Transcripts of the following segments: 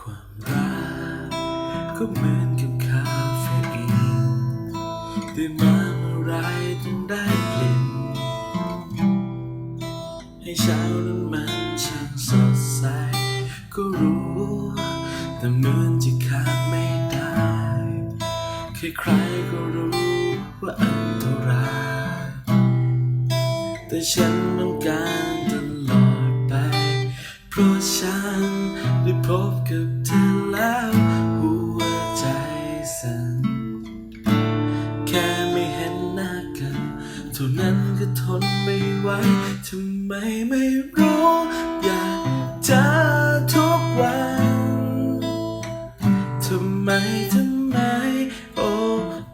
ความรักก็เหมือนกับคาเฟอีนตื่นมาเมื่อไรต้องได้กลิ่นให้เช้านั้นมันช่างสดใส ก็รู้ แต่เหมือนจะขาดไม่ได้ใครๆก็รู้ว่าอันตรายแต่ฉันต้องการตลอดไปเพ ราะฉันได้พบกับเธอแล้วหัวใจสั่นแค่ไม่เห็นหน้ากันเท่านั้นก็ทนไม่ไหวทำไมไม่รู้อยากจอทุกวันทำไมทำไม โอ้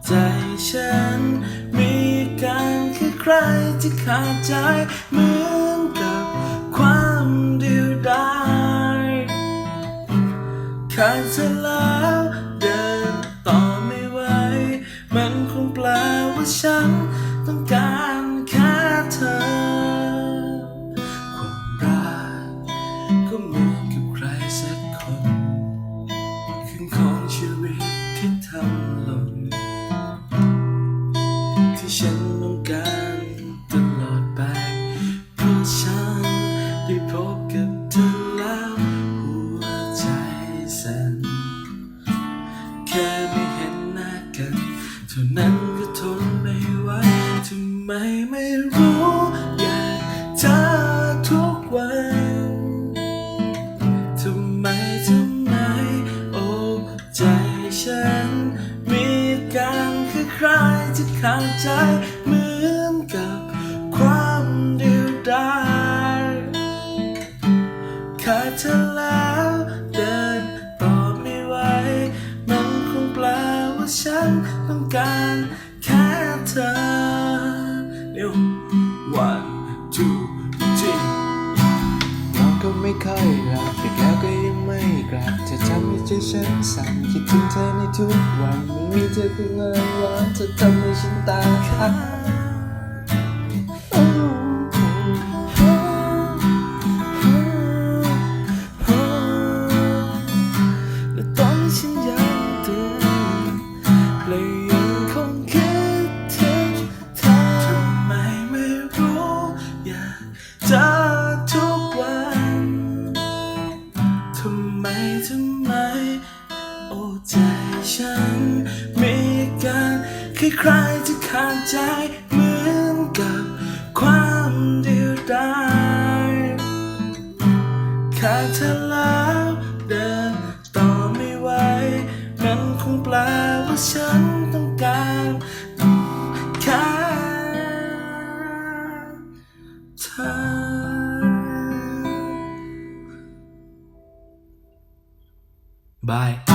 ใจฉัน มีการคือใครที่ขาดใจเหมือนกับ ขาดเธอแล้วเดินต่อไม่ไหว มันคงแปลว่าฉันต้องการแค่เธอ ความรักก็เหมือนกับใครสักคนคืนของชีวิตที่ทำหล่นที่ฉันต้องการตลอดไปเพราะฉัน ท่านั้นก็ทนไม่ไหวทำไมไม่รู้อยากเจอทุกวันทำไมทำไมโอ้ใจฉัน มีการคือใครที่ขาดใจเหมือนกับความเดียวดายขาดเธอแล้ว ว่าฉันต้องการแค่เธอเร็ว one two three นอนก็ไม่ค่อยหลับดึกแล้วก็ยังไม่กลับจะทำให้ใจฉันสั่นคิดถึงเธอในทุกวันไม่มีเธอคือเงินร้อนจะทำให้ฉันตาค้ ฉัน มีการคล้ายๆจะขาดใจเหมือนกับความเดียวดายขาดเธอแล้วเดินต่อไม่ไหวมันคงแปลว่าฉันต้องการแค่เธอบาย